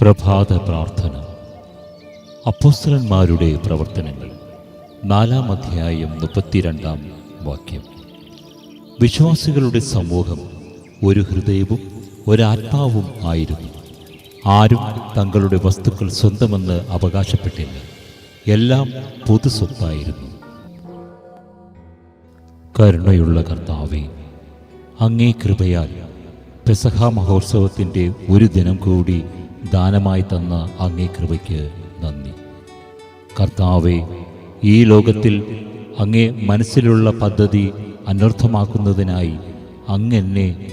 പ്രഭാത പ്രാർത്ഥന. അപ്പോസ്തലന്മാരുടെ പ്രവർത്തനങ്ങൾ. നാലാം അധ്യായം മുപ്പത്തിരണ്ടാം വാക്യം. വിശ്വാസികളുടെ സമൂഹം ഒരു ഹൃദയവും ഒരാത്മാവും ആയിരുന്നു. ആരും തങ്ങളുടെ വസ്തുക്കൾ സ്വന്തമെന്ന് അവകാശപ്പെട്ടില്ല. എല്ലാം പൊതു സ്വത്തായിരുന്നു. കരുണയുള്ള കർത്താവേ അങ്ങേ കൃപയാൽ പെസഹ മഹോത്സവത്തിന്റെ ഒരു ദിനം കൂടി ദാനമായി തന്ന അങ്ങേ കൃപയ്ക്ക് നന്ദി. കർത്താവെ ഈ ലോകത്തിൽ അങ്ങേ മനസ്സിലുള്ള പദ്ധതി അനർത്ഥമാക്കുന്നതിനായി അങ്ങെന്നെ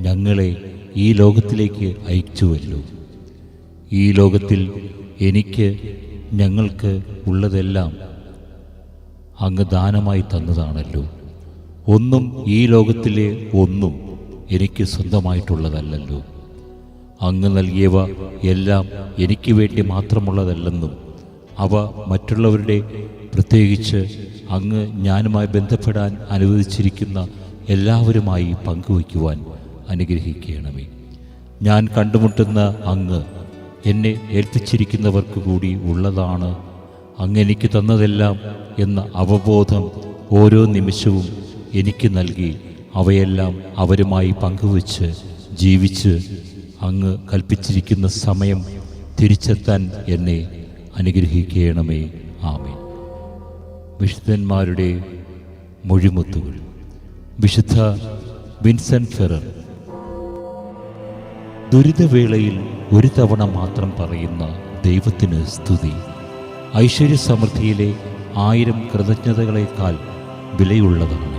ഞങ്ങളെ ഈ ലോകത്തിലേക്ക് അയച്ചുവല്ലോ. ഈ ലോകത്തിൽ എനിക്ക് ഞങ്ങൾക്ക് ഉള്ളതെല്ലാം അങ്ങ് ദാനമായി തന്നതാണല്ലോ. ഒന്നും ഈ ലോകത്തിലെ ഒന്നും എനിക്ക് സ്വന്തമായിട്ടുള്ളതല്ലല്ലോ. അങ്ങ് നൽകിയവ എല്ലാം എനിക്ക് വേണ്ടി മാത്രമുള്ളതല്ലെന്നും അവ മറ്റുള്ളവരുടെ പ്രത്യേകിച്ച് അങ്ങ് ഞാനുമായി ബന്ധപ്പെടാൻ അനുവദിച്ചിരിക്കുന്ന എല്ലാവരുമായി പങ്കുവയ്ക്കുവാൻ അനുഗ്രഹിക്കണമേ. ഞാൻ കണ്ടുമുട്ടുന്ന അങ്ങ് എന്നെ ഏൽപ്പിച്ചിരിക്കുന്നവർക്ക് കൂടി ഉള്ളതാണ്. അങ്ങ് എനിക്ക് തന്നതെല്ലാം എന്ന അവബോധം ഓരോ നിമിഷവും എനിക്ക് നൽകി അവയെല്ലാം അവരുമായി പങ്കുവച്ച് ജീവിച്ച് അങ്ങ് കൽപ്പിച്ചിരിക്കുന്ന സമയം തിരിച്ചെത്താൻ എന്നെ അനുഗ്രഹിക്കണമേ. ആമേ വിശുദ്ധന്മാരുടെ മൊഴിമുത്തുകൾ. വിശുദ്ധ വിൻസെന്റ് ഫെറർ. ദുരിതവേളയിൽ ഒരു തവണ മാത്രം പറയുന്ന ദൈവത്തിന് സ്തുതി. ഐശ്വര്യ സമൃദ്ധിയിലെ ആയിരം കൃതജ്ഞതകളേക്കാൾ വിലയുള്ളതാണ്.